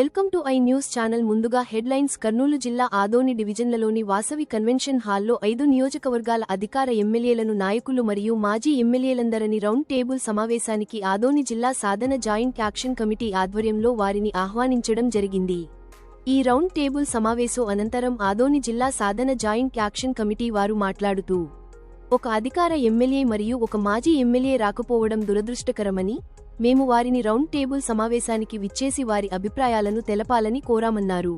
Welcome to I news channel. ముందుగా headlines Kurnool జిల్లా Adoni డివిజన్లలోని Vasavi convention హాల్లో ఐదు నియోజకవర్గాల అధికార ఎమ్మెల్యేలను నాయకులు మరియు మాజీ ఎమ్మెల్యేలందరని రౌండ్ టేబుల్ సమావేశానికి ఆదోని జిల్లా సాధన జాయింట్ యాక్షన్ కమిటీ ఆధ్వర్యంలో వారిని ఆహ్వానించడం జరిగింది. ఈ రౌండ్ టేబుల్ సమావేశం అనంతరం ఆదోని జిల్లా సాధన జాయింట్ యాక్షన్ కమిటీ వారు మాట్లాడుతూ ఒక అధికార ఎమ్మెల్యే మరియు ఒక మాజీ ఎమ్మెల్యే రాకపోవడం దురదృష్టకరమని మేము వారిని రౌండ్ టేబుల్ సమావేశానికి విచ్చేసి వారి అభిప్రాయాలను తెలపాలని కోరామన్నారు.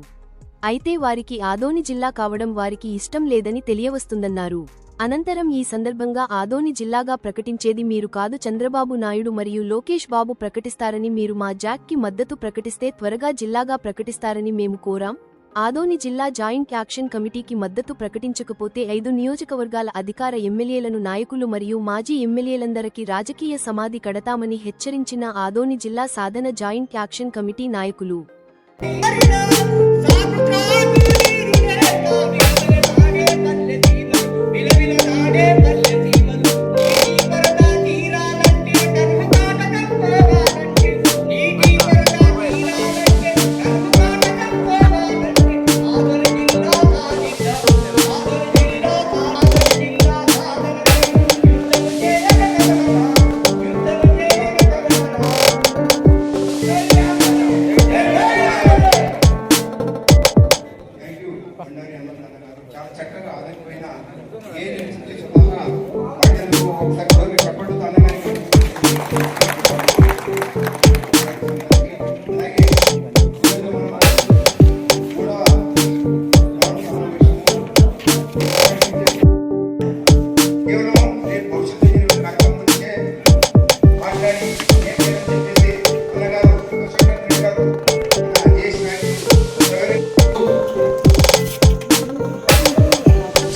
అయితే వారికి ఆదోని జిల్లా కావడం వారికి ఇష్టం లేదని తెలియవస్తుందన్నారు. అనంతరం ఈ సందర్భంగా ఆదోని జిల్లాగా ప్రకటించేది మీరు కాదు చంద్రబాబు నాయుడు మరియు లోకేష్ బాబు ప్రకటిస్తారని మీరు మా జాక్కి మద్దతు ప్రకటిస్తే త్వరగా జిల్లాగా ప్రకటిస్తారని మేము కోరాం. ఆదోని జిల్లా జాయింట్ యాక్షన్ కమిటీకి మద్దతు ప్రకటించకపోతే ఐదు నియోజకవర్గాల అధికార ఎమ్మెల్యేలను నాయకులు మరియు మాజీ ఎమ్మెల్యేలందరికీ రాజకీయ సమాధి కడతామని హెచ్చరించిన ఆదోని జిల్లా సాధన జాయింట్ యాక్షన్ కమిటీ నాయకులు. బండారి అమర్నాథ్ గారు చాలా చక్కగా ఆదరిపోయిన ఏ చేసుకున్నా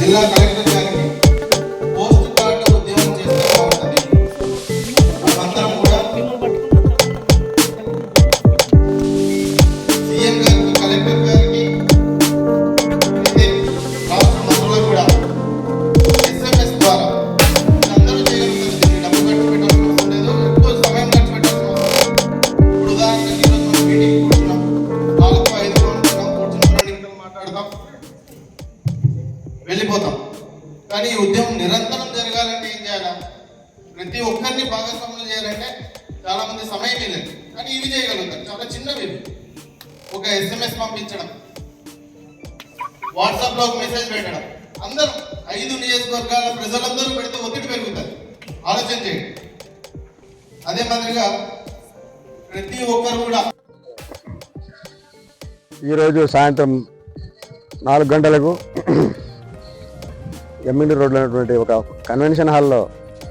జిల్లా కలెక్టర్ గారికి ప్రతి ఒక్కరిని భాగస్వాములు చేయాలంటే చాలా మంది సమయం లేదు కానీ ఇవి చేయగలుగుతారు. చాలా చిన్నవి ఒక ఎస్ఎంఎస్ పంపించడం. వాట్సాప్లో ఒక మెసేజ్ పెట్టడం. అందరూ ఐదు నియోజకవర్గాల ప్రజలందరూ పెడితే ఒత్తిడి పెరుగుతుంది. ఆలోచన చేయండి. అదే మాదిరిగా ప్రతి ఒక్కరు కూడా ఈరోజు సాయంత్రం నాలుగు గంటలకు ఎమ్మిడి రోడ్లో ఉన్నటువంటి ఒక కన్వెన్షన్ హాల్లో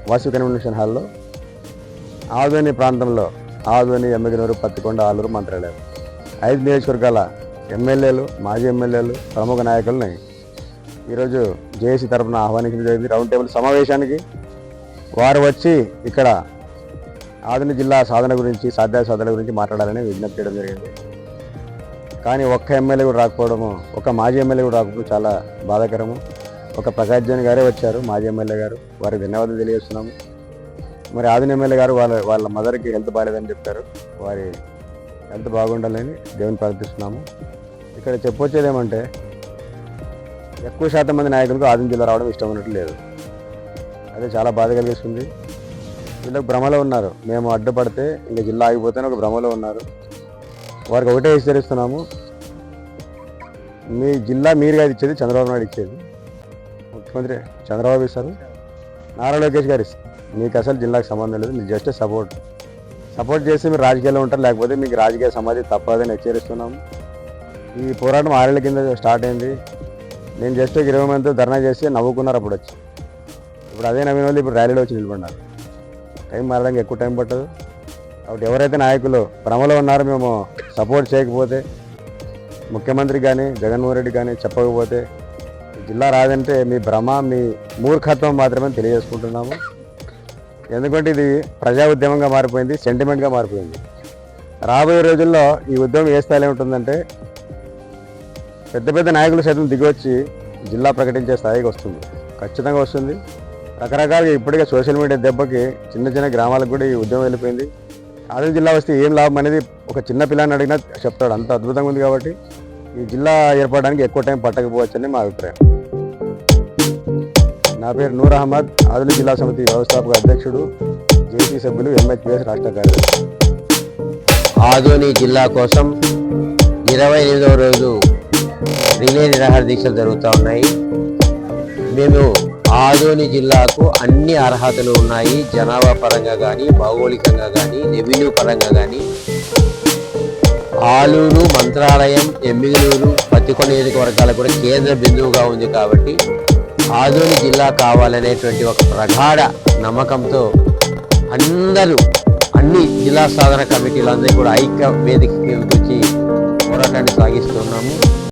వాసు కన్వెన్షన్ హాల్లో ఆదోని ప్రాంతంలో ఆదోని ఎమ్మిగనూరు పత్తికొండ ఆలూరు మంత్రాలయం. ఐదు నియోజకవర్గాల ఎమ్మెల్యేలు మాజీ ఎమ్మెల్యేలు ప్రముఖ నాయకులని ఈరోజు జేఏసీ తరఫున ఆహ్వానించడం జరిగింది. రౌండ్ టేబుల్ సమావేశానికి వారు వచ్చి ఇక్కడ ఆదోని జిల్లా సాధన గురించి సాధ్య సాధన గురించి మాట్లాడాలని విజ్ఞప్తి చేయడం జరిగింది. కానీ ఒక్క ఎమ్మెల్యే కూడా రాకపోవడము ఒక మాజీ ఎమ్మెల్యే కూడా రాకపోవడం చాలా బాధాకరము. ఒక ప్రసాద్ జోన్ గారే వచ్చారు మాజీ ఎమ్మెల్యే గారు. వారికి ధన్యవాదాలు తెలియజేస్తున్నాము. మరి ఆదిన ఎమ్మెల్యే గారు వాళ్ళ వాళ్ళ మదర్కి హెల్త్ బాగాలేదని చెప్పారు. వారి హెల్త్ బాగుండాలని దేవుని ప్రార్థిస్తున్నాము. ఇక్కడ చెప్పొచ్చేది ఏమంటే ఎక్కువ శాతం మంది నాయకులకు ఆదిన జిల్లా రావడం ఇష్టం ఉన్నట్టు లేదు. అదే చాలా బాధ కలిగిస్తుంది. వీళ్ళకి భ్రమలో ఉన్నారు. మేము అడ్డుపడితే ఇంకా జిల్లా ఆగిపోతేనే ఒక భ్రమలో ఉన్నారు. వారికి ఒకటే హెచ్చరిస్తున్నాము. మీ జిల్లా మీరుగా ఇచ్చేది చంద్రబాబు నాయుడు ఇచ్చేది. ముఖ్యమంత్రి చంద్రబాబు ఇస్తారు. నారా లోకేష్ గారు ఇస్తారు. మీకు అసలు జిల్లాకు సంబంధం లేదు. మీరు జస్ట్ సపోర్ట్ సపోర్ట్ చేసి మీరు రాజకీయాల్లో ఉంటారు. లేకపోతే మీకు రాజకీయ సమాధి తప్పదని హెచ్చరిస్తున్నాము ఈ పోరాటం ఆరేళ్ళ కింద స్టార్ట్ అయింది. నేను జస్ట్ ఇరవై మందితో ధర్నా చేసి నవ్వుకున్నారు అప్పుడు వచ్చి. ఇప్పుడు అదే నవ్విన వాళ్ళు ఇప్పుడు ర్యాలీలో వచ్చి నిలబడినారు. టైం మారడానికి ఎక్కువ టైం పట్టదు. కాబట్టి ఎవరైతే నాయకులు భ్రమలో ఉన్నారో మేము సపోర్ట్ చేయకపోతే ముఖ్యమంత్రి కానీ జగన్మోహన్ రెడ్డి కానీ చెప్పకపోతే జిల్లా రాదంటే మీ భ్రమ మీ మూర్ఖత్వం మాత్రమే తెలియజేసుకుంటున్నాము. ఎందుకంటే ఇది ప్రజా ఉద్యమంగా మారిపోయింది సెంటిమెంట్గా మారిపోయింది. రాబోయే రోజుల్లో ఈ ఉద్యమం ఏ స్థాయిలో ఉంటుందంటే పెద్ద పెద్ద నాయకులు సైతం దిగివచ్చి జిల్లా ప్రకటించే స్థాయికి వస్తుంది. ఖచ్చితంగా వస్తుంది. రకరకాలుగా ఇప్పటికే సోషల్ మీడియా దెబ్బకి చిన్న చిన్న గ్రామాలకు కూడా ఈ ఉద్యమం వెళ్ళిపోయింది. ఆదిలాబాద్ జిల్లా వస్తే ఏం లాభం అనేది ఒక చిన్న పిల్లని అడిగినా చెప్తాడు. అంత అద్భుతంగా ఉంది కాబట్టి ఈ జిల్లా ఏర్పడడానికి ఎక్కువ టైం పట్టకపోవచ్చని మా అభిప్రాయం. నా పేరు నూర్ అహ్మద్ ఆదిలాబాద్ జిల్లా సమితి వ్యవస్థాపక అధ్యక్షుడు జేసీ సభ్యులు ఎంహెచ్పిఎస్ రాష్ట్ర కార్యదర్శి. ఆదోని జిల్లా కోసం ఇరవై ఎనిమిదవ రోజు రిలే నిరాహార దీక్షలు జరుగుతూ ఉన్నాయి. మేము ఆదోని జిల్లాకు అన్ని అర్హతలు ఉన్నాయి. జనాభా పరంగా కానీ భౌగోళికంగా కానీ రెవెన్యూ పరంగా కానీ ఆలూరు మంత్రాలయం ఎమ్మిగలూరు పత్తికొండ నియోజకవర్గాలకు కూడా కేంద్ర బిందువుగా ఉంది కాబట్టి ఆదోని జిల్లా కావాలనేటువంటి ఒక ప్రగాఢ నమ్మకంతో అందరూ అన్ని జిల్లా సాధన కమిటీలందరూ కూడా ఐక్య వేదికకి వచ్చి పోరాటాన్ని సాగిస్తున్నాము.